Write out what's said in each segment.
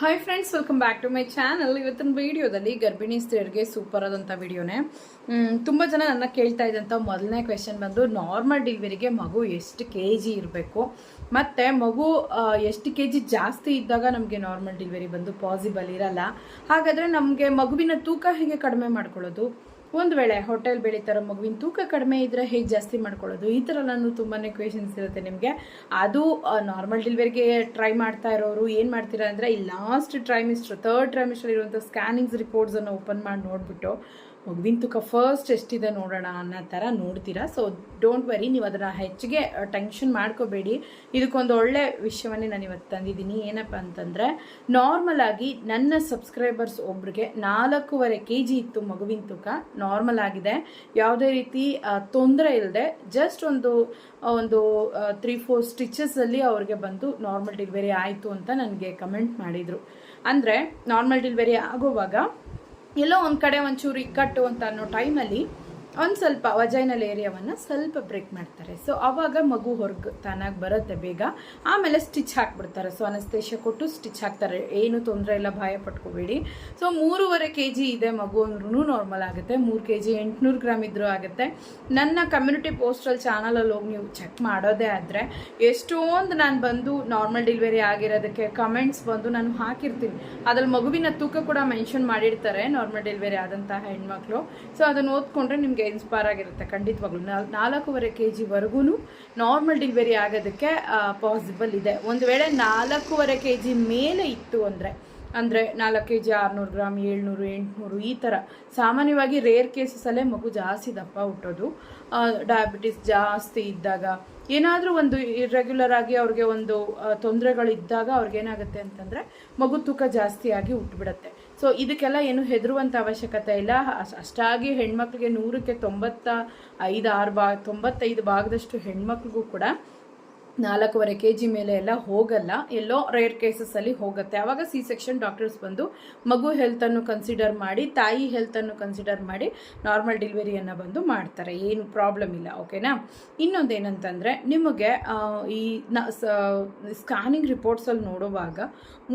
Hi friends welcome back to my channel ಇವತ್ತಿನ ವಿಡಿಯೋದಲ್ಲಿ ಗರ್ಭಿಣಿ ಸ್ತ್ರೀಯರಿಗೆ ಸೂಪರ್ ಆದಂಥ ವೀಡಿಯೋನೇ ತುಂಬ ಜನ ನನ್ನ ಕೇಳ್ತಾ ಇದ್ದಂಥ ಮೊದಲನೇ ಕ್ವೆಶನ್ ಬಂದು ನಾರ್ಮಲ್ ಡಿಲಿವರಿಗೆ ಮಗು ಎಷ್ಟು ಕೆ ಜಿ ಇರಬೇಕು? ಮತ್ತು ಮಗು ಎಷ್ಟು ಕೆ ಜಿ ಜಾಸ್ತಿ ಇದ್ದಾಗ ನಮಗೆ ನಾರ್ಮಲ್ ಡಿಲಿವರಿ ಬಂದು ಪಾಸಿಬಲ್ ಇರಲ್ಲ? ಹಾಗಾದರೆ ನಮಗೆ ಮಗುವಿನ ತೂಕ ಹೇಗೆ ಕಡಿಮೆ ಮಾಡ್ಕೊಳ್ಳೋದು? ಒಂದು ವೇಳೆ ಹೋಟೆಲ್ ಬೆಳೀತಾರೋ ಮಗುವಿನ ತೂಕ ಕಡಿಮೆ ಇದ್ರೆ ಹೇಗೆ ಜಾಸ್ತಿ ಮಾಡ್ಕೊಳ್ಳೋದು? ಈ ಥರ ನಾನು ತುಂಬಾ ಕ್ವೆಶನ್ಸ್ ಇರುತ್ತೆ ನಿಮಗೆ. ಅದು ನಾರ್ಮಲ್ ಡೆಲಿವರಿಗೆ ಟ್ರೈ ಮಾಡ್ತಾ ಇರೋರು ಏನು ಮಾಡ್ತೀರಾ ಅಂದರೆ, ಈ ಲಾಸ್ಟ್ ಟ್ರೈಮಿಸ್ಟರ್ ಥರ್ಡ್ ಟ್ರೈಮಿಸ್ಟರ್ ಇರುವಂಥ ಸ್ಕ್ಯಾನಿಂಗ್ಸ್ ರಿಪೋರ್ಟ್ಸನ್ನು ಓಪನ್ ಮಾಡಿ ನೋಡಿಬಿಟ್ಟು ಮಗುವಿನ ತೂಕ ಫಸ್ಟ್ ಎಷ್ಟಿದೆ ನೋಡೋಣ ಅನ್ನೋ ಥರ ನೋಡ್ತೀರಾ. ಸೊ ಡೋಂಟ್ ವರಿ ನೀವು ಅದನ್ನು ಹೆಚ್ಚಿಗೆ ಟೆನ್ಷನ್ ಮಾಡ್ಕೋಬೇಡಿ. ಇದಕ್ಕೊಂದು ಒಳ್ಳೆ ವಿಷಯವನ್ನೇ ನಾನು ಇವತ್ತು ತಂದಿದ್ದೀನಿ. ಏನಪ್ಪ ಅಂತಂದರೆ ನಾರ್ಮಲ್ ಆಗಿ ನನ್ನ ಸಬ್ಸ್ಕ್ರೈಬರ್ಸ್ ಒಬ್ರಿಗೆ ನಾಲ್ಕೂವರೆ ಕೆ ಜಿ ಇತ್ತು ಮಗುವಿನ ತೂಕ. ನಾರ್ಮಲ್ ಆಗಿದೆ. ಯಾವುದೇ ರೀತಿ ತೊಂದರೆ ಇಲ್ಲದೆ ಜಸ್ಟ್ ಒಂದು ಒಂದು ತ್ರೀ ಫೋರ್ ಸ್ಟಿಚಸಲ್ಲಿ ಅವ್ರಿಗೆ ಬಂದು ನಾರ್ಮಲ್ ಡೆಲಿವರಿ ಆಯಿತು ಅಂತ ನನಗೆ ಕಮೆಂಟ್ ಮಾಡಿದರು. ಅಂದರೆ ನಾರ್ಮಲ್ ಡೆಲಿವರಿ ಆಗುವಾಗ ಎಲ್ಲೋ ಒಂದು ಕಡೆ ಒಂಚೂರು ಇಕ್ಕಟ್ಟು ಅಂತ ಅನ್ನೋ ಟೈಮಲ್ಲಿ ಒಂದು ಸ್ವಲ್ಪ ವಜೈನಲ್ ಏರಿಯಾವನ್ನು ಸ್ವಲ್ಪ ಬ್ರೇಕ್ ಮಾಡ್ತಾರೆ. ಸೊ ಆವಾಗ ಮಗು ಹೊರಗೆ ತಾನಾಗಿ ಬರುತ್ತೆ ಬೇಗ. ಆಮೇಲೆ ಸ್ಟಿಚ್ ಹಾಕ್ಬಿಡ್ತಾರೆ. ಸೊ ಅನಸ್ತೇಶ ಕೊಟ್ಟು ಸ್ಟಿಚ್ ಹಾಕ್ತಾರೆ. ಏನು ತೊಂದರೆ ಇಲ್ಲ, ಭಯ ಪಟ್ಕೋಬೇಡಿ. ಸೊ ಮೂರುವರೆ ಕೆ ಜಿ ಇದೆ ಮಗು ಅಂದ್ರೂ ನಾರ್ಮಲ್ ಆಗುತ್ತೆ. ಮೂರು ಕೆ ಜಿ ಎಂಟುನೂರು ಗ್ರಾಮ್ ಇದ್ರೂ ಆಗುತ್ತೆ. ನನ್ನ ಕಮ್ಯುನಿಟಿ ಪೋಸ್ಟಲ್ ಚಾನಲಲ್ಲಿ ಹೋಗಿ ನೀವು ಚೆಕ್ ಮಾಡೋದೇ ಆದರೆ ಎಷ್ಟೊಂದು ನಾನು ಬಂದು ನಾರ್ಮಲ್ ಡೆಲಿವರಿ ಆಗಿರೋದಕ್ಕೆ ಕಮೆಂಟ್ಸ್ ಬಂದು ನಾನು ಹಾಕಿರ್ತೀನಿ. ಅದ್ರಲ್ಲಿ ಮಗುವಿನ ತೂಕ ಕೂಡ ಮೆನ್ಷನ್ ಮಾಡಿರ್ತಾರೆ ನಾರ್ಮಲ್ ಡೆಲಿವರಿ ಆದಂತಹ ಹೆಣ್ಮಕ್ಳು. ಸೊ ಅದನ್ನು ಓದ್ಕೊಂಡ್ರೆ ನಿಮಗೆ ಇನ್ಸ್ಪೈರ್ ಆಗಿರುತ್ತೆ ಖಂಡಿತವಾಗ್ಲೂ. ನಾಲ್- ನಾಲ್ಕೂವರೆ ಕೆ ಜಿವರೆಗೂ ನಾರ್ಮಲ್ ಡೆಲಿವರಿ ಆಗೋದಕ್ಕೆ ಪಾಸಿಬಲ್ ಇದೆ. ಒಂದು ವೇಳೆ ನಾಲ್ಕೂವರೆ ಕೆ ಜಿ ಮೇಲೆ ಇತ್ತು ಅಂದರೆ ಅಂದರೆ ನಾಲ್ಕು ಕೆ ಜಿ ಆರುನೂರು ಗ್ರಾಮ್ ಏಳ್ನೂರು, ಎಂಟುನೂರು ಈ ಥರ ಸಾಮಾನ್ಯವಾಗಿ ರೇರ್ ಕೇಸಸಲ್ಲೇ ಮಗು ಜಾಸ್ತಿ ದಪ್ಪ ಹುಟ್ಟೋದು. ಡಯಾಬಿಟಿಸ್ ಜಾಸ್ತಿ ಇದ್ದಾಗ, ಏನಾದರೂ ಒಂದು ಇರ್ರೆಗ್ಯುಲರ್ ಆಗಿ ಅವ್ರಿಗೆ ಒಂದು ತೊಂದರೆಗಳಿದ್ದಾಗ ಅವ್ರಿಗೇನಾಗುತ್ತೆ ಅಂತಂದರೆ ಮಗು ತೂಕ ಜಾಸ್ತಿಯಾಗಿ ಹುಟ್ಟುಬಿಡತ್ತೆ ಸೊ ಇದಕ್ಕೆಲ್ಲ ಏನು ಹೆದರುವಂಥ ಅವಶ್ಯಕತೆ ಇಲ್ಲ. ಅಷ್ಟಾಗಿ ಹೆಣ್ಮಕ್ಳಿಗೆ ನೂರಕ್ಕೆ ತೊಂಬತ್ತ ಐದು ಆರು ಭಾಗ ತೊಂಬತ್ತೈದು ಭಾಗದಷ್ಟು ಹೆಣ್ಮಕ್ಳಿಗೂ ಕೂಡ ನಾಲ್ಕೂವರೆ ಕೆ ಜಿ ಮೇಲೆ ಎಲ್ಲ ಹೋಗಲ್ಲ. ಎಲ್ಲೋ ರೇರ್ ಕೇಸಸಲ್ಲಿ ಹೋಗುತ್ತೆ. ಆವಾಗ ಸಿ ಸೆಕ್ಷನ್ ಡಾಕ್ಟರ್ಸ್ ಬಂದು ಮಗು ಹೆಲ್ತನ್ನು ಕನ್ಸಿಡರ್ ಮಾಡಿ, ತಾಯಿ ಹೆಲ್ತನ್ನು ಕನ್ಸಿಡರ್ ಮಾಡಿ ನಾರ್ಮಲ್ ಡೆಲಿವರಿಯನ್ನು ಬಂದು ಮಾಡ್ತಾರೆ. ಏನು ಪ್ರಾಬ್ಲಮ್ ಇಲ್ಲ ಓಕೆನಾ ಇನ್ನೊಂದೇನಂತಂದರೆ ನಿಮಗೆ ಈ ಸ್ಕ್ಯಾನಿಂಗ್ ರಿಪೋರ್ಟ್ಸಲ್ಲಿ ನೋಡುವಾಗ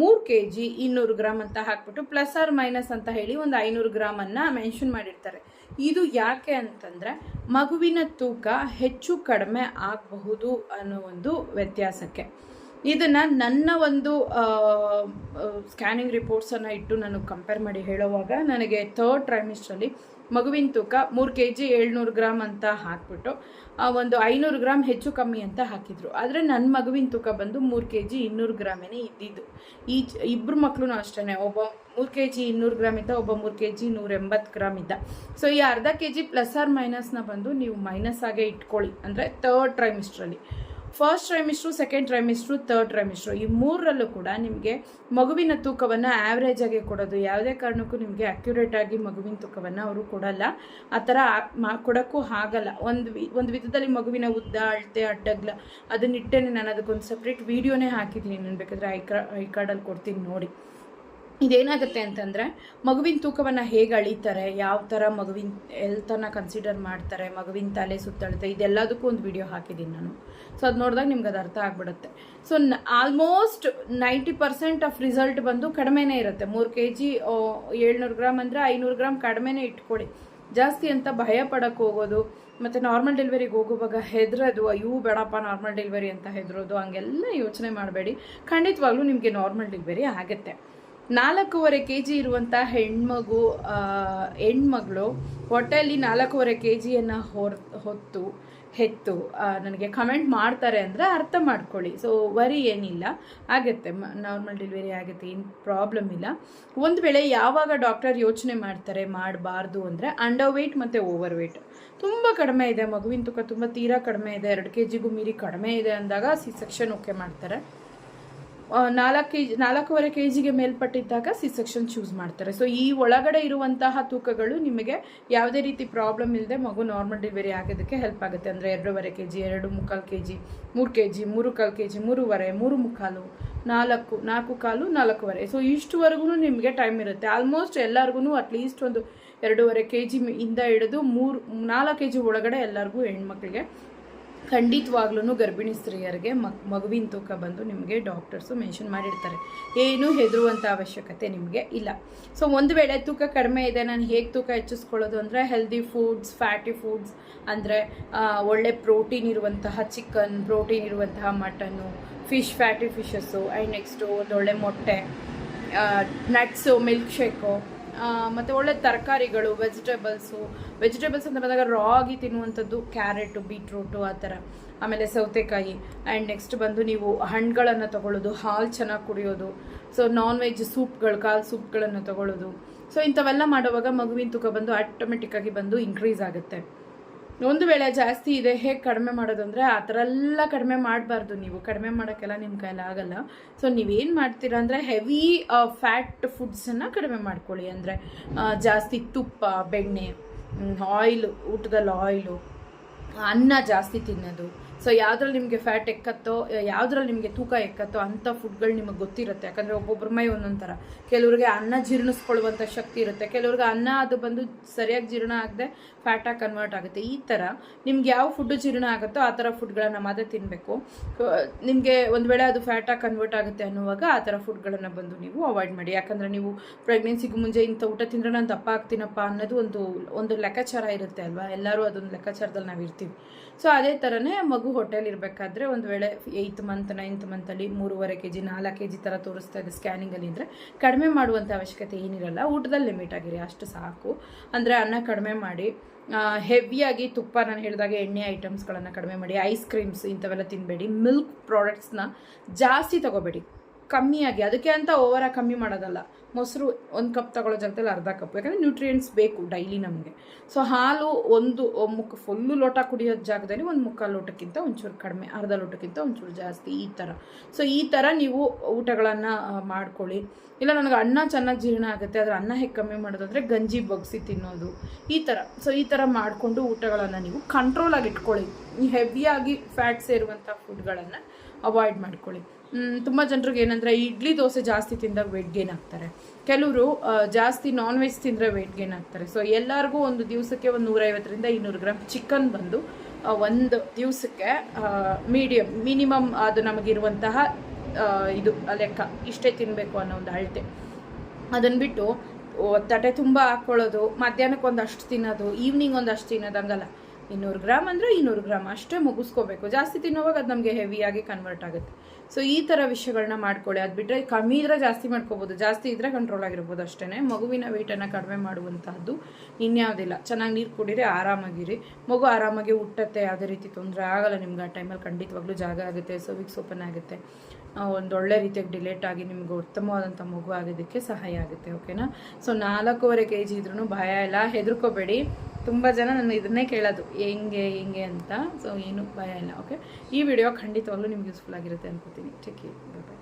ಮೂರು ಕೆ ಜಿ ಇನ್ನೂರು ಗ್ರಾಮ್ ಅಂತ ಹಾಕ್ಬಿಟ್ಟು ಪ್ಲಸ್ ಆರ್ ಮೈನಸ್ ಅಂತ ಹೇಳಿ ಒಂದು ಐನೂರು ಗ್ರಾಮನ್ನು ಮೆನ್ಷನ್ ಮಾಡಿರ್ತಾರೆ. ಇದು ಯಾಕೆ ಅಂತಂದರೆ ಮಗುವಿನ ತೂಕ ಹೆಚ್ಚು ಕಡಿಮೆ ಆಗಬಹುದು ಅನ್ನೋ ಒಂದು ವ್ಯತ್ಯಾಸಕ್ಕೆ. ಇದನ್ನು ನನ್ನ ಒಂದು ಸ್ಕ್ಯಾನಿಂಗ್ ರಿಪೋರ್ಟ್ಸನ್ನು ಇಟ್ಟು ನಾನು ಕಂಪೇರ್ ಮಾಡಿ ಹೇಳುವಾಗ ನನಗೆ ಥರ್ಡ್ ಟ್ರೈಮಿಸ್ಟ್ರಲ್ಲಿ ಮಗುವಿನ ತೂಕ ಮೂರು ಕೆ ಜಿ ಏಳ್ನೂರು ಗ್ರಾಮ್ ಅಂತ ಹಾಕ್ಬಿಟ್ಟು ಒಂದು ಐನೂರು ಗ್ರಾಮ್ ಹೆಚ್ಚು ಕಮ್ಮಿ ಅಂತ ಹಾಕಿದ್ರು. ಆದರೆ ನನ್ನ ಮಗುವಿನ ತೂಕ ಬಂದು ಮೂರು ಕೆ ಜಿ ಇನ್ನೂರು ಗ್ರಾಮೇನೆ ಇದ್ದಿದ್ದು. ಈ ಇಬ್ಬರು ಮಕ್ಕಳು ಅಷ್ಟೇ ಒಬ್ಬ ಮೂರು ಕೆ ಜಿ ಇನ್ನೂರು ಗ್ರಾಮ್ ಇದ್ದ, ಒಬ್ಬ ಮೂರು ಕೆ ಜಿ ನೂರ ಎಂಬತ್ತು ಗ್ರಾಮ್ ಇದ್ದ. ಸೊ ಈ ಅರ್ಧ ಕೆ ಜಿ ಪ್ಲಸ್ ಆರ್ ಮೈನಸ್ನ ಬಂದು ನೀವು ಮೈನಸ್ ಆಗೇ ಇಟ್ಕೊಳ್ಳಿ. ಅಂದರೆ third ಟ್ರೈಮಿಸ್ಟ್ರಲ್ಲಿ first trimester second trimester third trimester ಈ ಮೂರರಲ್ಲೂ ಕೂಡ ನಿಮಗೆ ಮಗುವಿನ ತೂಕವನ್ನು ಆ್ಯಾವ್ರೇಜ್ ಆಗಿ ಕೊಡೋದು ಯಾವುದೇ ಕಾರಣಕ್ಕೂ ನಿಮಗೆ ಅಕ್ಯುರೇಟ್ ಆಗಿ ಮಗುವಿನ ತೂಕವನ್ನು ಅವರು ಕೊಡಲ್ಲ. ಆ ಥರ ಕೊಡೋಕ್ಕೂ ಆಗಲ್ಲ. ಒಂದು ಒಂದು ವಿಧದಲ್ಲಿ ಮಗುವಿನ ಉದ್ದ, ಅಳತೆ, ಅಡ್ಡಗ್ಲ ಅದನ್ನಿಟ್ಟೇನೆ ನಾನು ಅದಕ್ಕೊಂದು ಸಪ್ರೇಟ್ ವೀಡಿಯೋನೇ ಹಾಕಿದ್ದೀನಿ. ನಾನು ಬೇಕಾದರೆ ಐ ಕಾರ್ಡಲ್ಲಿ ಕೊಡ್ತೀನಿ ನೋಡಿ. ಇದೇನಾಗುತ್ತೆ ಅಂತಂದರೆ, ಮಗುವಿನ ತೂಕವನ್ನು ಹೇಗೆ ಅಳಿತಾರೆ, ಯಾವ ಥರ ಮಗುವಿನ ಹೆಲ್ತನ್ನು ಕನ್ಸಿಡರ್ ಮಾಡ್ತಾರೆ, ಮಗುವಿನ ತಲೆ ಸುತ್ತಳತೆ, ಇದೆಲ್ಲದಕ್ಕೂ ಒಂದು ವಿಡಿಯೋ ಹಾಕಿದ್ದೀನಿ ನಾನು. ಸೊ ಅದು ನೋಡಿದಾಗ ನಿಮ್ಗೆ ಅದು ಅರ್ಥ ಆಗ್ಬಿಡುತ್ತೆ. So almost ninety percent of result ಬಂದು ಕಡಿಮೆನೇ ಇರುತ್ತೆ. ಮೂರು ಕೆ ಜಿ ಏಳ್ನೂರು ಗ್ರಾಮ್ ಅಂದರೆ ಐನೂರು ಗ್ರಾಮ್ ಕಡಿಮೆನೇ ಇಟ್ಕೊಳ್ಳಿ ಜಾಸ್ತಿ ಅಂತ ಭಯ ಪಡಕ್ಕೆ ಹೋಗೋದು, ಮತ್ತು ನಾರ್ಮಲ್ ಡೆಲಿವರಿಗೆ ಹೋಗುವಾಗ ಹೆದರೋದು, ಅಯ್ಯೋ, ಬೇಡಪ್ಪ ನಾರ್ಮಲ್ ಡೆಲಿವರಿ ಅಂತ ಹೆದರೋದು, ಹಂಗೆಲ್ಲ ಯೋಚನೆ ಮಾಡಬೇಡಿ. ಖಂಡಿತವಾಗ್ಲೂ ನಿಮಗೆ ನಾರ್ಮಲ್ ಡೆಲಿವರಿ ಆಗುತ್ತೆ. ನಾಲ್ಕೂವರೆ ಕೆ ಜಿ ಇರುವಂಥ ಹೆಣ್ಮಗು ಹೆಣ್ಮಗಳು ಹೊಟ್ಟೆಯಲ್ಲಿ ನಾಲ್ಕೂವರೆ ಕೆ ಜಿಯನ್ನು ಹೊರ್, ಹೊತ್ತು, ಹೆತ್ತು. ನನಗೆ ಕಮೆಂಟ್ ಮಾಡ್ತಾರೆ ಅಂದರೆ ಅರ್ಥ ಮಾಡ್ಕೊಳ್ಳಿ. ಸೊ ವರಿ ಏನಿಲ್ಲ. ಆಗುತ್ತೆ. ನಾರ್ಮಲ್ ಡೆಲಿವರಿ ಆಗುತ್ತೆ. ಏನು ಪ್ರಾಬ್ಲಮ್ ಇಲ್ಲ. ಒಂದು ವೇಳೆ ಯಾವಾಗ ಡಾಕ್ಟರ್ ಯೋಚನೆ ಮಾಡ್ತಾರೆ ಮಾಡಬಾರ್ದು ಅಂದರೆ ಅಂಡರ್ ವೆಯ್ಟ್ ಮತ್ತು ಓವರ್ ವೆಯ್ಟ್ ತುಂಬ ಕಡಿಮೆ ಇದೆ. ಮಗುವಿನ ತೂಕ ತುಂಬ ತೀರಾ ಕಡಿಮೆ ಇದೆ. ಎರಡು ಕೆ ಜಿಗೂ ಮೀರಿ ಕಡಿಮೆ ಇದೆ ಅಂದಾಗ ಸಿ ಸೆಕ್ಷನ್ ಓಕೆ ಮಾಡ್ತಾರೆ. ನಾಲ್ಕು ಕೆ ಜಿ ನಾಲ್ಕೂವರೆ ಕೆ ಜಿಗೆ ಮೇಲ್ಪಟ್ಟಿದ್ದಾಗ ಸಿ ಸೆಕ್ಷನ್ ಚೂಸ್ ಮಾಡ್ತಾರೆ. ಸೊ ಈ ಒಳಗಡೆ ಇರುವಂತಹ ತೂಕಗಳು ನಿಮಗೆ ಯಾವುದೇ ರೀತಿ ಪ್ರಾಬ್ಲಮ್ ಇಲ್ಲದೆ ಮಗು ನಾರ್ಮಲ್ ಡೆಲಿವರಿ ಆಗೋದಕ್ಕೆ ಹೆಲ್ಪ್ ಆಗುತ್ತೆ. ಅಂದರೆ ಎರಡೂವರೆ ಕೆ ಜಿ ಎರಡು ಮುಕ್ಕಾಲು ಕೆ ಜಿ ಮೂರು ಕೆ ಜಿ ಮೂರು ಕಾಲು ಕೆ ಜಿ ಮೂರುವರೆ, ಮೂರು ಮುಕ್ಕಾಲು, ನಾಲ್ಕು ನಾಲ್ಕು ಕಾಲು, ನಾಲ್ಕೂವರೆ. ಸೊ ಇಷ್ಟುವರೆಗೂ ನಿಮಗೆ ಟೈಮ್ ಇರುತ್ತೆ. ಆಲ್ಮೋಸ್ಟ್ ಎಲ್ಲರಿಗೂ ಅಟ್ಲೀಸ್ಟ್ ಒಂದು ಎರಡೂವರೆ ಕೆ ಜಿ ಇಂದ ಹಿಡಿದು ಮೂರು, ನಾಲ್ಕು ಕೆ ಜಿ ಒಳಗಡೆ ಎಲ್ಲರಿಗೂ ಹೆಣ್ಮಕ್ಳಿಗೆ ಖಂಡಿತವಾಗ್ಲೂ ಗರ್ಭಿಣಿ ಸ್ತ್ರೀಯರಿಗೆ ಮಗ್, ಮಗುವಿನ ತೂಕ ಬಂದು ನಿಮಗೆ ಡಾಕ್ಟರ್ಸು ಮೆನ್ಷನ್ ಮಾಡಿರ್ತಾರೆ. ಏನೂ ಹೆದರುವಂಥ ಅವಶ್ಯಕತೆ ನಿಮಗೆ ಇಲ್ಲ. ಸೊ, ಒಂದು ವೇಳೆ ತೂಕ ಕಡಿಮೆ ಇದೆ, ನಾನು ಹೇಗೆ ತೂಕ ಹೆಚ್ಚಿಸ್ಕೊಳ್ಳೋದು ಅಂದರೆ ಹೆಲ್ದಿ ಫುಡ್ಸ್ ಫ್ಯಾಟಿ ಫುಡ್ಸ್ ಅಂದರೆ ಒಳ್ಳೆ ಪ್ರೋಟೀನ್ ಇರುವಂತಹ ಚಿಕನ್ ಪ್ರೋಟೀನ್ ಇರುವಂತಹ mutton fish fatty fishes and next ಒಂದೊಳ್ಳೆ ಮೊಟ್ಟೆ ನಟ್ಸು ಮಿಲ್ಕ್ ಶೇಕು ಮತ್ತು ಒಳ್ಳೆ ತರಕಾರಿಗಳು ವೆಜಿಟೇಬಲ್ಸು ವೆಜಿಟೇಬಲ್ಸ್ ಅಂತ ಬಂದಾಗ ರಾ ಆಗಿ ತಿನ್ನುವಂಥದ್ದು, ಕ್ಯಾರೆಟು, ಬೀಟ್ರೂಟು, ಆ ಥರ. ಆಮೇಲೆ ಸೌತೆಕಾಯಿ. ಆ್ಯಂಡ್ ನೆಕ್ಸ್ಟ್ ಬಂದು ನೀವು ಹಣ್ಣುಗಳನ್ನು ತಗೊಳ್ಳೋದು, ಹಾಲು ಚೆನ್ನಾಗಿ ಕುಡಿಯೋದು. ಸೊ ನಾನ್ ವೆಜ್ ಸೂಪ್ಗಳು, ಕಾಲು ಸೂಪ್ಗಳನ್ನು ತಗೊಳ್ಳೋದು. ಸೊ ಇಂಥವೆಲ್ಲ ಮಾಡುವಾಗ ಮಗುವಿನ ತೂಕ ಬಂದು ಆಟೋಮೆಟಿಕ್ಕಾಗಿ ಬಂದು ಇನ್ಕ್ರೀಸ್ ಆಗುತ್ತೆ. ಒಂದು ವೇಳೆ ಜಾಸ್ತಿ ಇದೆ, ಹೇಗೆ ಕಡಿಮೆ ಮಾಡೋದು ಅಂದರೆ ಆ ಥರ ಎಲ್ಲ ಕಡಿಮೆ ಮಾಡಬಾರ್ದು ನೀವು. ಕಡಿಮೆ ಮಾಡೋಕ್ಕೆಲ್ಲ ನಿಮ್ಮ ಕೈಲಿ ಆಗಲ್ಲ. ಸೊ ನೀವೇನು ಮಾಡ್ತೀರಾ ಅಂದರೆ ಹೆವಿ ಫ್ಯಾಟ್ ಫುಡ್ಸನ್ನು ಕಡಿಮೆ ಮಾಡ್ಕೊಳ್ಳಿ. ಅಂದರೆ ಜಾಸ್ತಿ ತುಪ್ಪ, ಬೆಣ್ಣೆ ಆಯಿಲು ಊಟದಲ್ಲಿ ಆಯಿಲು ಅನ್ನ ಜಾಸ್ತಿ ತಿನ್ನೋದು ಸೊ ಯಾವ್ದ್ರಲ್ಲಿ ನಿಮಗೆ ಫ್ಯಾಟ್ ಎಕ್ಕತ್ತೋ, ಯಾವ್ದ್ರಲ್ಲಿ ನಿಮಗೆ ತೂಕ ಎಕ್ಕತ್ತೋ ಅಂಥ ಫುಡ್ಗಳು ನಿಮಗೆ ಗೊತ್ತಿರುತ್ತೆ. ಯಾಕಂದರೆ ಒಬ್ಬೊಬ್ಬರ ಮೈ ಒಂದೊಂದು ಥರ. ಕೆಲವ್ರಿಗೆ ಅನ್ನ ಜೀರ್ಣಿಸ್ಕೊಳ್ಳುವಂಥ ಶಕ್ತಿ ಇರುತ್ತೆ. ಕೆಲವ್ರಿಗೆ ಅನ್ನ ಅದು ಬಂದು ಸರಿಯಾಗಿ ಜೀರ್ಣ ಆಗದೆ ಫ್ಯಾಟಾಗಿ ಕನ್ವರ್ಟ್ ಆಗುತ್ತೆ. ಈ ಥರ ನಿಮ್ಗೆ ಯಾವ ಫುಡ್ ಜೀರ್ಣ ಆಗುತ್ತೋ ಆ ಥರ ಫುಡ್ಗಳನ್ನು ಮಾತ್ರ ತಿನ್ನಬೇಕು ನಿಮಗೆ ಒಂದು ವೇಳೆ ಅದು ಫ್ಯಾಟಾಗಿ ಕನ್ವರ್ಟ್ ಆಗುತ್ತೆ ಅನ್ನುವಾಗ ಆ ಥರ ಫುಡ್ಗಳನ್ನು ಬಂದು ನೀವು ಅವಾಯ್ಡ್ ಮಾಡಿ. ಯಾಕಂದರೆ ನೀವು ಪ್ರೆಗ್ನೆನ್ಸಿಗೆ ಮುಂಚೆ ಇಂಥ ಊಟ ತಿಂದರೆ ನಾನು ದಪ್ಪ ಆಗ್ತೀನಪ್ಪ ಅನ್ನೋದು ಒಂದು ಒಂದು ಲೆಕ್ಕಾಚಾರ ಇರುತ್ತೆ ಅಲ್ವಾ? ಎಲ್ಲರೂ ಅದೊಂದು ಲೆಕ್ಕಾಚಾರದಲ್ಲಿ ನಾವು ಇರ್ತೀವಿ. ಸೊ ಅದೇ ಥರನೇ ಮಗು ಹೊಟ್ಟೆಲಿ ಇರಬೇಕಾದ್ರೆ ಒಂದು ವೇಳೆ ಏಯ್ತ್ ಮಂತ್ ನೈನ್ತ್ ಮಂತಲ್ಲಿ ಮೂರುವರೆ ಕೆ ಜಿ ನಾಲ್ಕು ಕೆ ಜಿ ಥರ ತೋರಿಸ್ತಾ ಇದೆ ಸ್ಕ್ಯಾನಿಂಗಲ್ಲಿ ಇದ್ದರೆ ಕಡಿಮೆ ಮಾಡುವಂಥ ಅವಶ್ಯಕತೆ ಏನಿರಲ್ಲ, ಊಟದಲ್ಲಿ ಲಿಮಿಟ್ ಆಗಿರಿ, ಅಷ್ಟು ಸಾಕು. ಅಂದರೆ ಅನ್ನ ಕಡಿಮೆ ಮಾಡಿ ಹೆವಿಯಾಗಿ ತುಪ್ಪ ನಾನು ಹೇಳಿದಾಗ ಎಣ್ಣೆ ಐಟಮ್ಸ್ಗಳನ್ನು ಕಡಿಮೆ ಮಾಡಿ ಐಸ್ ಕ್ರೀಮ್ಸ್ ಇಂಥವೆಲ್ಲ ತಿನ್ನಬೇಡಿ ಮಿಲ್ಕ್ ಪ್ರಾಡಕ್ಟ್ಸ್ನ ಜಾಸ್ತಿ ತಗೋಬೇಡಿ. ಕಮ್ಮಿಯಾಗಿ, ಅದಕ್ಕೆ ಅಂತ ಓವರಾಗಿ ಕಮ್ಮಿ ಮಾಡೋದಲ್ಲ. ಮೊಸರು ಒಂದು ಕಪ್ ತಗೊಳ್ಳೋ ಜಾಗದಲ್ಲಿ ಅರ್ಧ ಕಪ್ ಯಾಕಂದರೆ ನ್ಯೂಟ್ರಿಯೆಂಟ್ಸ್ ಬೇಕು ಡೈಲಿ ನಮಗೆ. ಸೊ ಹಾಲು ಒಂದು ಮುಖ ಫುಲ್ಲು ಲೋಟ ಕುಡಿಯೋ ಜಾಗದಲ್ಲಿ ಒಂದು ಮುಕ್ಕಾಲು ಲೋಟಕ್ಕಿಂತ ಒಂಚೂರು ಕಡಿಮೆ, ಅರ್ಧ ಲೋಟಕ್ಕಿಂತ ಒಂಚೂರು ಜಾಸ್ತಿ, ಈ ಥರ ಸೊ ಈ ಥರ ನೀವು ಊಟಗಳನ್ನು ಮಾಡ್ಕೊಳ್ಳಿ. ಇಲ್ಲ, ನನಗೆ ಅನ್ನ ಚೆನ್ನಾಗಿ ಜೀರ್ಣ ಆಗುತ್ತೆ, ಆದರೆ ಅನ್ನ ಹೇಗೆ ಕಮ್ಮಿ ಮಾಡೋದಾದರೆ ಗಂಜಿ ಬಗ್ಸಿ ತಿನ್ನೋದು. ಈ ಥರ ಸೊ ಈ ಥರ ಮಾಡಿಕೊಂಡು ಊಟಗಳನ್ನು ನೀವು ಕಂಟ್ರೋಲಾಗಿ ಇಟ್ಕೊಳ್ಳಿ. ಹೆವಿಯಾಗಿ ಫ್ಯಾಟ್ ಸೇರುವಂಥ ಫುಡ್ಗಳನ್ನು ಅವಾಯ್ಡ್ ಮಾಡ್ಕೊಳ್ಳಿ. ತುಂಬ ಜನರಿಗೆ ಏನಂದರೆ ಇಡ್ಲಿ ದೋಸೆ ಜಾಸ್ತಿ ತಿಂದಾಗ ವೆಯ್ಟ್ ಗೇನ್ ಆಗ್ತಾರೆ. ಕೆಲವರು ಜಾಸ್ತಿ ನಾನ್ ವೆಜ್ ತಿಂದರೆ ವೆಯ್ಟ್ ಗೇನ್ ಆಗ್ತಾರೆ. ಸೊ ಎಲ್ಲರಿಗೂ ಒಂದು ದಿವಸಕ್ಕೆ ಒಂದು ನೂರೈವತ್ತರಿಂದ ಇನ್ನೂರು ಗ್ರಾಮ್ ಚಿಕನ್ ಬಂದು ಒಂದು ದಿವಸಕ್ಕೆ ಮೀಡಿಯಮ್ ಮಿನಿಮಮ್ ಅದು ನಮಗಿರುವಂತಹ ಇದು ಲೆಕ್ಕ. ಇಷ್ಟೇ ತಿನ್ನಬೇಕು ಅನ್ನೋ ಒಂದು ಅಳತೆ. ಅದನ್ನು ಬಿಟ್ಟು ತಟೆ ತುಂಬ ಹಾಕ್ಕೊಳ್ಳೋದು ಮಧ್ಯಾಹ್ನಕ್ಕೆ ಒಂದಷ್ಟು ತಿನ್ನೋದು ಈವ್ನಿಂಗ್ ಒಂದಷ್ಟು ತಿನ್ನೋದು ಹಂಗಲ್ಲ. ಇನ್ನೂರು ಗ್ರಾಮ್ ಅಂದರೆ ಇನ್ನೂರು ಗ್ರಾಮ್. ಅಷ್ಟೇ ಮುಗಿಸ್ಕೋಬೇಕು. ಜಾಸ್ತಿ ತಿನ್ನೋವಾಗ ಅದು ನಮಗೆ ಹೆವಿಯಾಗಿ ಕನ್ವರ್ಟ್ ಆಗುತ್ತೆ. ಸೊ ಈ ಥರ ವಿಷಯಗಳನ್ನ ಮಾಡ್ಕೊಳ್ಳಿ. ಅದು ಬಿಟ್ಟರೆ ಕಮ್ಮಿ ಇದ್ರೆ ಜಾಸ್ತಿ ಮಾಡ್ಕೋಬೋದು. ಜಾಸ್ತಿ ಇದ್ದರೆ ಕಂಟ್ರೋಲ್ ಆಗಿರ್ಬೋದು ಅಷ್ಟೇ ಮಗುವಿನ ವೆಯ್ಟನ್ನು ಕಡಿಮೆ ಮಾಡುವಂತಹದ್ದು ಇನ್ಯಾವುದಿಲ್ಲ. ಚೆನ್ನಾಗಿ ನೀರು ಕುಡೀರಿ, ಆರಾಮಾಗಿರಿ. ಮಗು ಆರಾಮಾಗಿ ಹುಟ್ಟತ್ತೆ. ಯಾವುದೇ ರೀತಿ ತೊಂದರೆ ಆಗಲ್ಲ ನಿಮ್ಗೆ. ಆ ಟೈಮಲ್ಲಿ ಖಂಡಿತವಾಗ್ಲೂ ಜಾಗ ಆಗುತ್ತೆ. ಸೊ ವಿಕ್ಸ್ ಓಪನ್ ಆಗುತ್ತೆ. ಒಂದು ಒಳ್ಳೆ ರೀತಿಯಾಗಿ ಡಿಲೇಟ್ ಆಗಿ ನಿಮ್ಗೆ ಉತ್ತಮವಾದಂಥ ಮಗು ಆಗೋದಕ್ಕೆ ಸಹಾಯ ಆಗುತ್ತೆ. ಓಕೆನಾ ಸೊ ನಾಲ್ಕೂವರೆ ಕೆ ಜಿ ಇದ್ರೂ ಭಯ ಇಲ್ಲ. ಹೆದರ್ಕೋಬೇಡಿ. ತುಂಬ ಜನ ನಾನು ಇದನ್ನೇ ಕೇಳೋದು, ಹೆಂಗೆ ಹೆಂಗೆ ಅಂತ? ಸೊ ಏನು ಭಯ ಇಲ್ಲ ಓಕೆ ಈ ವಿಡಿಯೋ ಖಂಡಿತವಾಗ್ಲೂ ನಿಮ್ಗೆ ಯೂಸ್ಫುಲ್ ಆಗಿರುತ್ತೆ ಅನ್ಕೋತೀನಿ. ಚೆಕ್ ಬಾಯ್